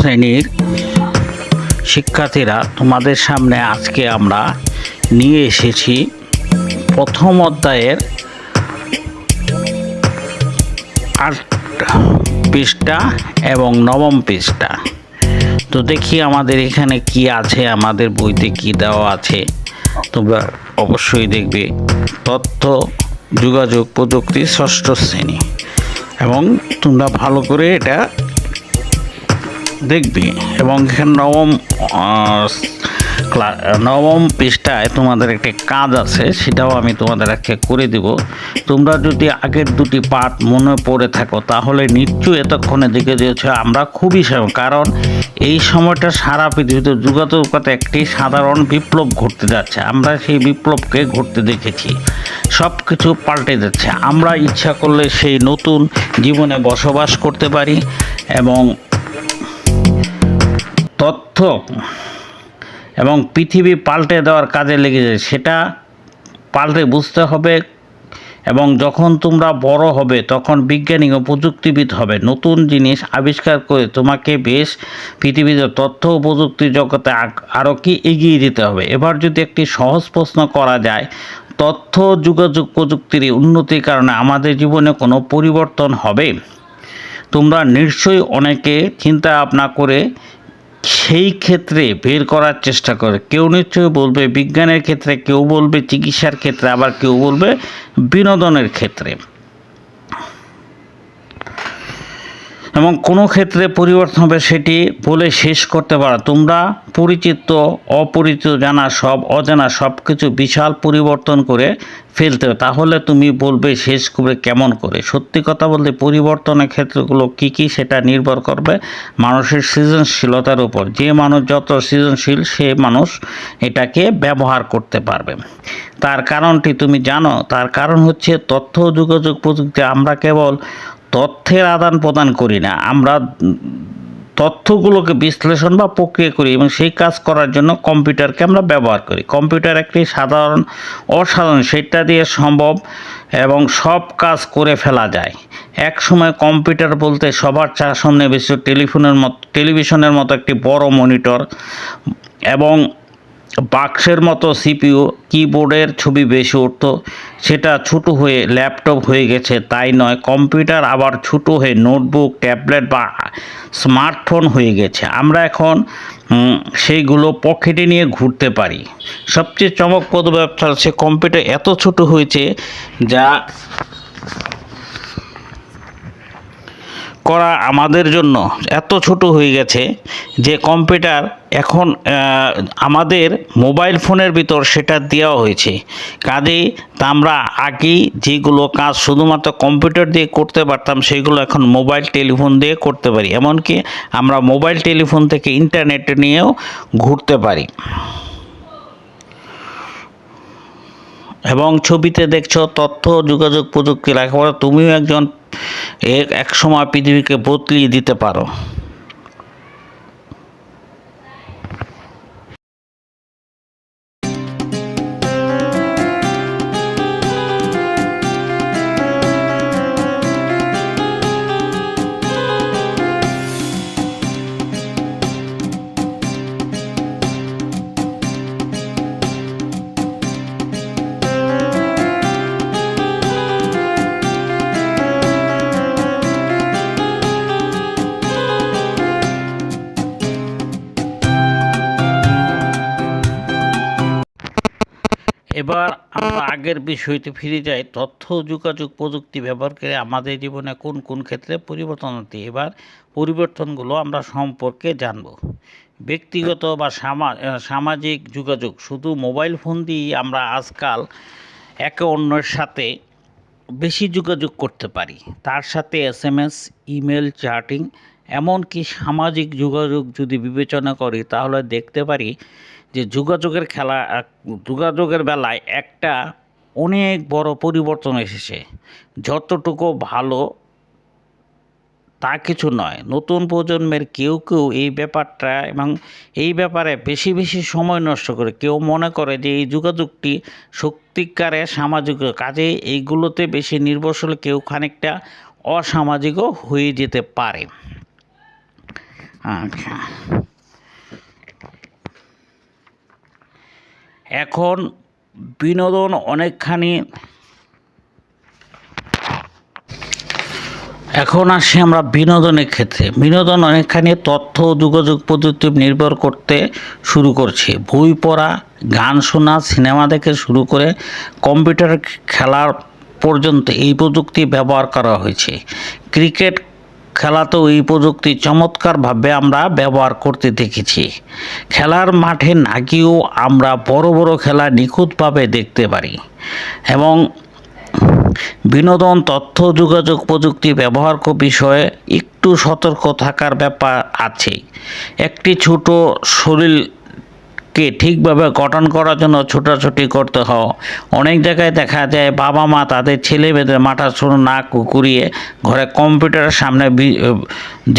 শ্রেণির শিক্ষার্থীরা তোমাদের সামনে আজকে আমরা নিয়ে এসেছি প্রথম অধ্যায়ের আট পৃষ্ঠা এবং নবম পৃষ্ঠা। তো দেখি আমাদের এখানে কি আছে, আমাদের বইতে কি দেওয়া আছে। তোমরা অবশ্যই দেখবে। তথ্য, যোগাযোগ প্রযুক্তি ষষ্ঠ শ্রেণি। এবং তোমরা ভালো করে এটা দেখবে। এবং এখানে নবম নবম পৃষ্ঠায় তোমাদের একটি কাজ আছে, সেটাও আমি তোমাদের আজকে করে দেব। তোমরা যদি আগের দুটি পাঠ মনে পড়ে থাকো, তাহলে নিশ্চয়ই এতক্ষণে দেখে দিয়েছ, আমরা খুবই কারণ এই সময়টা সারা পৃথিবীতে যোগাযোগতে একটি সাধারণ বিপ্লব ঘটতে যাচ্ছে। আমরা সেই বিপ্লবকে ঘটতে দেখেছি। সব কিছু পাল্টে যাচ্ছে। আমরা ইচ্ছা করলে সেই নতুন জীবনে বসবাস করতে পারি এবং তথ্য এবং পৃথিবী পাল্টে দেওয়ার কাজে লেগে যায়, সেটা পাল্টে বুঝতে হবে এবং যখন তোমরা বড় হবে, তখন বিজ্ঞানী ও প্রযুক্তিবিদ হবে। নতুন জিনিস আবিষ্কার করে তোমাকে বেশ পৃথিবীতে তথ্য ও প্রযুক্তি জগতে আরও কি এগিয়ে যেতে হবে। এবার যদি একটি সহজ প্রশ্ন করা যায়, তথ্য যোগাযোগ প্রযুক্তির উন্নতির কারণে আমাদের জীবনে কোনো পরিবর্তন হবে? তোমরা নিশ্চয়ই অনেকে চিন্তা ভাবনা করে সেই ক্ষেত্রে বের করার চেষ্টা করে। কেউ নিশ্চয়ই বলবে বিজ্ঞানের ক্ষেত্রে, কেউ বলবে চিকিৎসার ক্ষেত্রে, আবার কেউ বলবে বিনোদনের ক্ষেত্রে। এবং কোনো ক্ষেত্রে পরিবর্তন হবে সেটি বলে শেষ করতে পারো। তোমরা পরিচিত, অপরিচিত, জানা সব, অজানা সব কিছু বিশাল পরিবর্তন করে ফেলতে। তাহলে তুমি বলবে শেষ করে কেমন করে? সত্যি কথা বলতে পরিবর্তনের ক্ষেত্রগুলো কি কি সেটা নির্ভর করবে মানুষের সৃজনশীলতার উপর। যে মানুষ যত সৃজনশীল, সে মানুষ এটাকে ব্যবহার করতে পারবে। তার কারণটি তুমি জানো, তার কারণ হচ্ছে তথ্য, যোগাযোগ প্রযুক্তি। আমরা কেবল তথ্যের আদান প্রদান করি না। আমরা তথ্যগুলোকে বিশ্লেষণ বা প্রক্রিয়া করি এবং সেই কাজ করার জন্য কম্পিউটারকে আমরা ব্যবহার করি। কম্পিউটার একটি সাধারণ, অসাধারণ, সেটা দিয়ে সম্ভব এবং সব কাজ করে ফেলা যায়। এক সময় কম্পিউটার বলতে সবার সামনে বেশি টেলিফোনের মতো, টেলিভিশনের মতো একটি বড় মনিটর এবং বাক্সের মতো সিপিইউ কিবোর্ডের ছবি বেশি উঠত। সেটা ছোট হয়ে ল্যাপটপ হয়ে গেছে, তাই নয়, কম্পিউটার আবার ছোট হয়ে নোটবুক, ট্যাবলেট বা স্মার্টফোন হয়ে গেছে। আমরা এখন সেইগুলো পকেটে নিয়ে ঘুরতে পারি। সবচেয়ে চমকপ্রদ ব্যবসা হচ্ছে কম্পিউটার এত ছোট হয়েছে যা করা আমাদের জন্য এত ছোট হয়ে গেছে যে কম্পিউটার এখন আমাদের মোবাইল ফোনের ভিতর সেটা দেওয়া হয়েছে। কাজেই তা আমরা আগে যেগুলো কাজ শুধুমাত্র কম্পিউটার দিয়ে করতে পারতাম, সেগুলো এখন মোবাইল টেলিফোন দিয়ে করতে পারি। এমনকি আমরা মোবাইল টেলিফোন থেকে ইন্টারনেট নিয়েও ঘুরতে পারি। এবং ছবিতে দেখছ তথ্য, যোগাযোগ প্রযুক্তি লেখাপড়া। তুমিও একজন এক- সময় পৃথিবীকে বদলিয়ে দিতে পারো। এবার আমরা আগের বিষয়তে ফিরে যাই, তথ্য, যোগাযোগ প্রযুক্তি ব্যবহার করে আমাদের জীবনে কোন কোন ক্ষেত্রে পরিবর্তন হতে, এবার পরিবর্তনগুলো আমরা সম্পর্কে জানব। ব্যক্তিগত বা সামা- সামাজিক যোগাযোগ, শুধু মোবাইল ফোন দিয়েই আমরা আজকাল একে অন্যের সাথে বেশি যোগাযোগ করতে পারি। তার সাথে S M S, email, chatting, এমনকি সামাজিক যোগাযোগ যদি বিবেচনা করি, তাহলে দেখতে পারি যে যোগাযোগের খেলা যোগাযোগের বেলায় একটা অনেক বড় পরিবর্তন এসেছে। যতটুকু ভালো, তা কিছু নয়। নতুন প্রজন্মের কেউ কেউ এই ব্যাপারটা এবং এই ব্যাপারে বেশি বেশি সময় নষ্ট করে, কেউ মনে করে যে এই যোগাযোগটি সত্যিকারে সামাজিক কাজে এইগুলোতে বেশি নির্ভরশীল, কেউ খানিকটা অসামাজিকও হয়ে যেতে পারে। আচ্ছা। এখন বিনোদন অনেকখানি এখন আসি আমরা বিনোদনের ক্ষেত্রে। বিনোদন অনেকখানি তথ্য, যোগাযোগ প্রযুক্তি নির্ভর করতে শুরু করছে। বই পড়া, গান শোনা, সিনেমা দেখে শুরু করে কম্পিউটার খেলার পর্যন্ত এই প্রযুক্তি ব্যবহার করা হয়েছে। ক্রিকেট খেলাতেও এই প্রযুক্তি চমৎকারভাবে আমরা ব্যবহার করতে দেখেছি। খেলার মাঠে না গিয়েও আমরা বড় বড় খেলা নিখুঁতভাবে দেখতে পারি এবং বিনোদন, তথ্য, যোগাযোগ প্রযুক্তি ব্যবহার বিষয়ে একটু সতর্ক থাকার ব্যাপার আছে। একটি ছোট শরীরকে ঠিকভাবে গঠন করার জন্য ছোটাছুটি করতে হয়। অনেক জায়গায় দেখা যায় বাবা মা তাদের ছেলে মেয়েদের মাথা ছোট না কুকুরিয়ে ঘরে কম্পিউটারের সামনে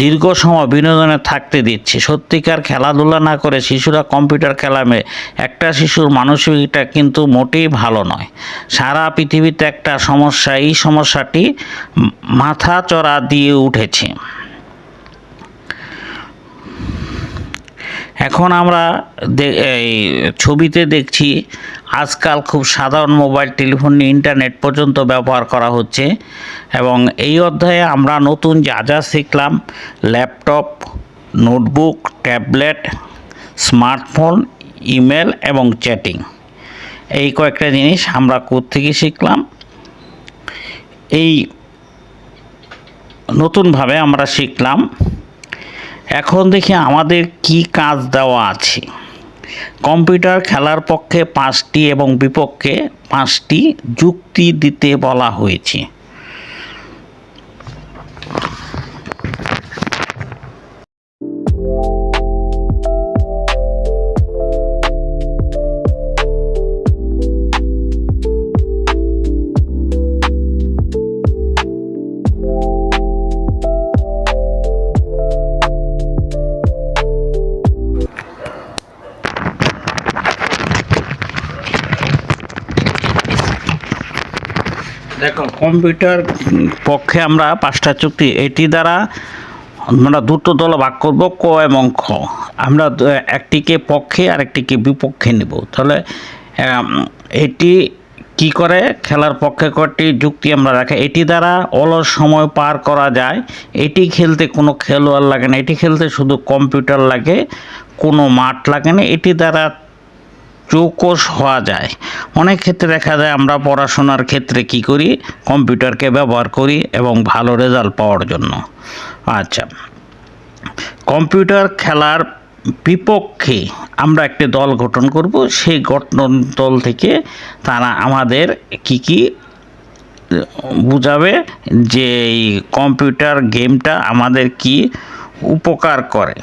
দীর্ঘ সময় বিনোদনে থাকতে দিচ্ছে। সত্যিকার খেলাধুলা না করে শিশুরা কম্পিউটার খেলামে। একটা শিশুর মানসিকতা কিন্তু মোটেই ভালো নয়। সারা পৃথিবীতে একটা সমস্যা, এই সমস্যাটি মাথা চড়া দিয়ে উঠেছে। এখন আমরা এই ছবিতে দেখছি আজকাল খুব সাধারণ মোবাইল টেলিফোন ইন্টারনেট পর্যন্ত ব্যবহার করা হচ্ছে এবং এই অধ্যায়ে আমরা নতুন যা যা শিখলাম, laptop, notebook, tablet, smartphone, email এবং চ্যাটিং। এই কয়েকটা জিনিস আমরা থেকে শিখলাম? এই নতুনভাবে আমরা শিখলাম এখন দেখি আমাদের কি কাজ দেওয়া আছে। কম্পিউটার খেলার পক্ষে পাঁচটি এবং বিপক্ষে পাঁচটি যুক্তি দিতে বলা হয়েছে। দেখো কম্পিউটার পক্ষে আমরা পাঁচটা চুক্তি, এটি দ্বারা আমরা দুটো দল ভাগ করব ক এবং খ। আমরা একটিকে পক্ষে আর একটিকে বিপক্ষে নেব। তাহলে এটি কি করে? খেলার পক্ষে কটি যুক্তি আমরা রাখি। এটি দ্বারা অলস সময় পার করা যায়। এটি খেলতে কোনো খেলোয়াড় লাগে না। এটি খেলতে শুধু কম্পিউটার লাগে, কোনো মাঠ লাগে না। এটি দ্বারা চৌকস হওয়া যায়। অনেক ক্ষেত্রে দেখা যায় আমরা পড়াশোনার ক্ষেত্রে কি করি? কম্পিউটারকে ব্যবহার করি এবং ভালো রেজাল্ট পাওয়ার জন্য। আচ্ছা কম্পিউটার খেলার বিপক্ষে আমরা একটি দল গঠন করব। সেই গঠন দল থেকে তারা আমাদের কি কি বুঝাবে যে এই কম্পিউটার গেমটা আমাদের কি উপকার করে।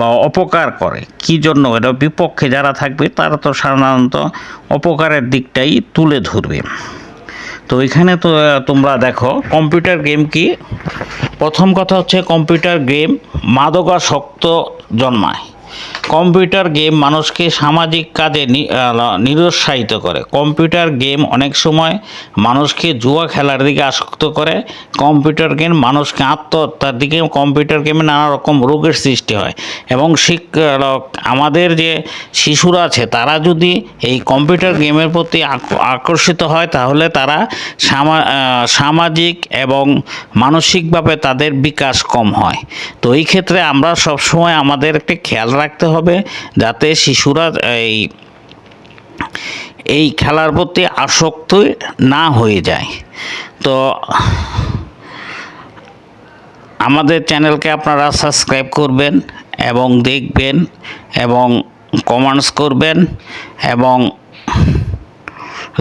বা অপকার করে। কি জন্য? এটা বিপক্ষে যারা থাকবে, তারা তো সাধারণত অপকারের দিকটাই তুলে ধরবে। তো এখানে তো তোমরা দেখো কম্পিউটার গেম কি? প্রথম কথা হচ্ছে কম্পিউটার গেম মাদকাসক্ত জন্মায়। কম্পিউটার গেম মানুষকে সামাজিক কাজে নিরুৎসাহিত করে। কম্পিউটার গেম অনেক সময় মানুষকে জুয়া খেলার দিকে আসক্ত করে। কম্পিউটার গেম মানুষকে আত্মহত্যার দিকে, কম্পিউটার গেমে নানা রকম রোগের সৃষ্টি হয়। এবং আমাদের যে শিশুরা আছে, তারা যদি এই কম্পিউটার গেমের প্রতি আক- আকর্ষিত হয়, তাহলে তারা সামাজিক এবং মানসিকভাবে তাদের বিকাশ কম হয়। তো এই ক্ষেত্রে আমরা সবসময় আমাদের একটা খেয়াল রাখতে হবে যাতে শিশুরা এই এই খেলার প্রতি আসক্ত না হয়ে যায়। তো আমাদের চ্যানেলকে আপনারা সাবস্ক্রাইব করবেন এবং দেখবেন এবং কমেন্টস করবেন এবং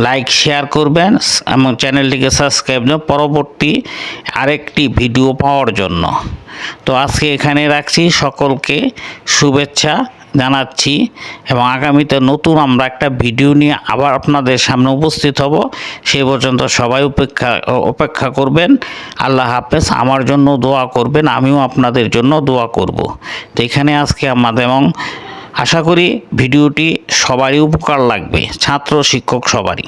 লাইক, শেয়ার করবেন এবং চ্যানেলটিকে সাবস্ক্রাইব পরবর্তী আরেকটি ভিডিও পাওয়ার জন্য। তো আজকে এখানে রাখছি সকলকে শুভেচ্ছা জানাচ্ছি এবং আগামীতে নতুন আমরা একটা ভিডিও নিয়ে আবার আপনাদের সামনে উপস্থিত হব। সে পর্যন্ত সবাই উপেক্ষা, অপেক্ষা করবেন। আল্লাহ হাফেজ, আমার জন্য দোয়া করবেন, আমিও আপনাদের জন্য দোয়া করব। তো এখানে আজকে আমাদের এবং আশা করি ভিডিওটি সবারই উপকার লাগবে, ছাত্র, শিক্ষক সবারই।